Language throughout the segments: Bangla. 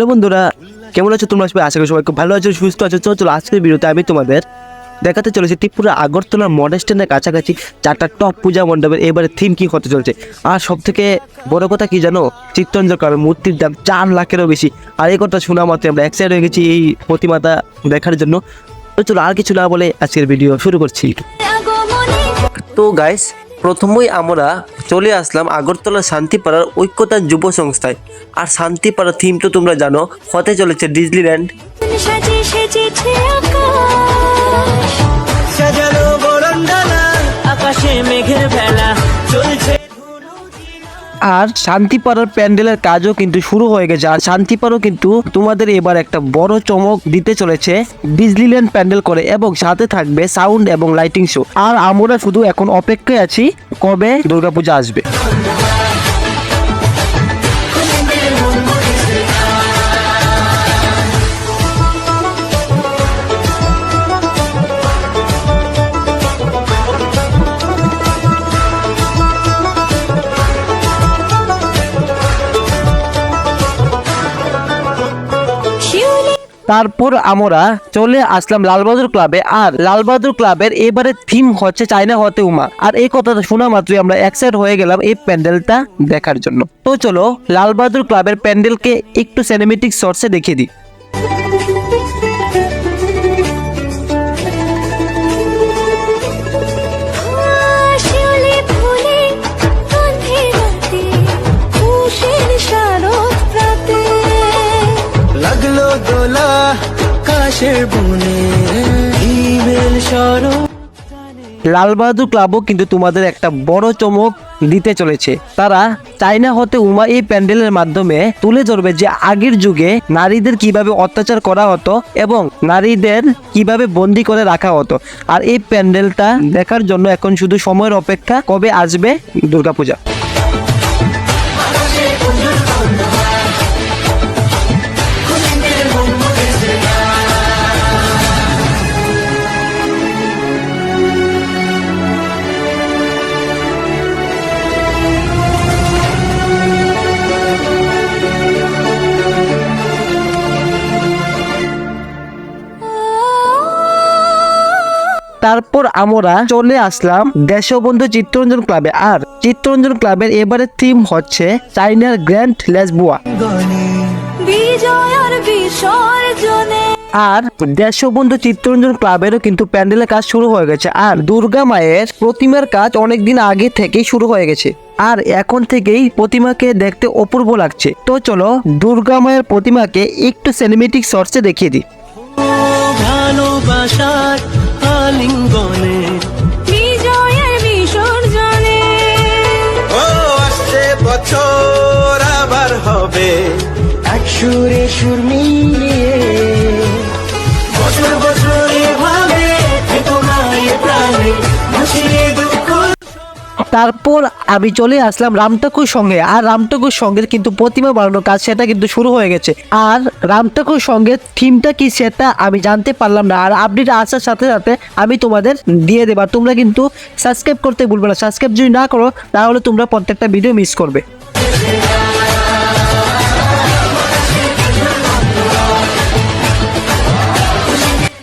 হ্যালো বন্ধুরা কেমন আছো তোমরা সবাই? আশা করি সবাই খুব ভালো আছো সুস্থ আছো। চলো চলো আজকের ভিডিওতে আমি তোমাদের দেখাতে চলেছি ত্রিপুরা আগরতলার মডেল স্ট্যান্ডের কাছাকাছি চারটা টপ পূজা মণ্ডপের এবারে থিম কি হতে চলছে। আর সব থেকে বড় কথা কি জানো? চিত্তরঞ্জকার মূর্তির দাম চার লাখেরও বেশি। আর এই কথা শোনা মাত্র আমরা একসাইড হয়ে গেছি এই প্রতিমাতা দেখার জন্য। তো চলো আর কিছু না বলে আজকের ভিডিও শুরু করছি। তো গাইস প্রথমেই আমরা চলে আসলাম আগরতলা শান্তিপাড়ার ঐক্যতা যুব সংস্থায়। আর শান্তিপাড়া থিম তো তোমরা জানো, হতে চলেছে ডিজনিল্যান্ড আর শান্তিপাড়ার প্যান্ডেলের কাজও কিন্তু শুরু হয়ে গেছে। আর শান্তিপাড়াও কিন্তু তোমাদের এবার একটা বড় চমক দিতে চলেছে। ডিজনিল্যান্ড প্যান্ডেল করে এবং সাথে থাকবে সাউন্ড এবং লাইটিং শো। আর আমরা শুধু এখন অপেক্ষায় আছি কবে দুর্গাপূজা আসবে। তারপর আমরা চলে আসলাম লালবাহাদুর ক্লাবে। আর লালবাহাদুর ক্লাবের এবারে থিম হচ্ছে চায়না হতে উমা। আর এই কথাটা শোনা মাত্রই আমরা এক্সাইট হয়ে গেলাম এই প্যান্ডেলটা দেখার জন্য। তো চলো, লালবাহাদুর ক্লাবের প্যান্ডেলকে একটু সিনেমেটিক শর্টসে দেখিয়ে দিই। বনে লালবাহাদুর ক্লাবও কিন্তু তোমাদের একটা বড় চমক দিতে চলেছে। তারা চাইনা হতে উমা এই প্যান্ডেলের মাধ্যমে তুলে ধরবে যে আগের যুগে নারীদের কীভাবে অত্যাচার করা হতো এবং নারীদের কীভাবে বন্দি করে রাখা হতো। আর এই প্যান্ডেলটা দেখার জন্য এখন শুধু সময়ের অপেক্ষা, কবে আসবে দুর্গাপূজা? তারপর আমরা চলে আসলাম দেশবন্ধু চিত্তরঞ্জন ক্লাবে। আর চিত্তরঞ্জন ক্লাবের এবারে থিম হচ্ছে চাইনার গ্র্যান্ড লেসবুয়া। আর দেশবন্ধু চিত্তরঞ্জন ক্লাবেরও কিন্তু প্যান্ডেলের কাজ শুরু হয়ে গেছে। আর দুর্গা মায়ের প্রতিমার কাজ অনেকদিন আগে থেকেই শুরু হয়ে গেছে। আর এখন থেকেই প্রতিমাকে দেখতে অপূর্ব লাগছে। তো চলো দুর্গা মায়ের প্রতিমাকে একটু সিনেমেটিক শর্টসে দেখিয়ে দিই। আলিঙ্গনে বিজয়ের বিসর্জনে। ও আসছে বছর আবার হবে। এক সুরে সুর মিলিয়ে। বছর বছর এভাবে তারপর আমি চলে আসলাম রামটাকুর সঙ্গে। আর রামটাকুর সঙ্গে কিন্তু প্রতিমা বানানোর কাজ সেটা কিন্তু শুরু হয়ে গেছে। আর রামটাকুর সঙ্গে থিমটা কি সেটা আমি জানতে পারলাম না। আর আপডেট আসার সাথে সাথে আমি তোমাদের দিয়ে দেবার তোমরা কিন্তু সাবস্ক্রাইব করতে ভুলবে না। সাবস্ক্রাইব যদি না করো, তাহলে তোমরা প্রত্যেকটা ভিডিও মিস করবে।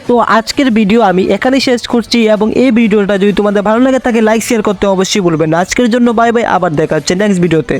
তো আজকের ভিডিও আমি এখানেই শেষ করছি এবং এই ভিডিওটা যদি তোমাদের ভালো লাগে তাকে লাইক শেয়ার করতে অবশ্যই বলবেন আজকের জন্য বাই বাই আবার দেখা হচ্ছে নেক্সট ভিডিওতে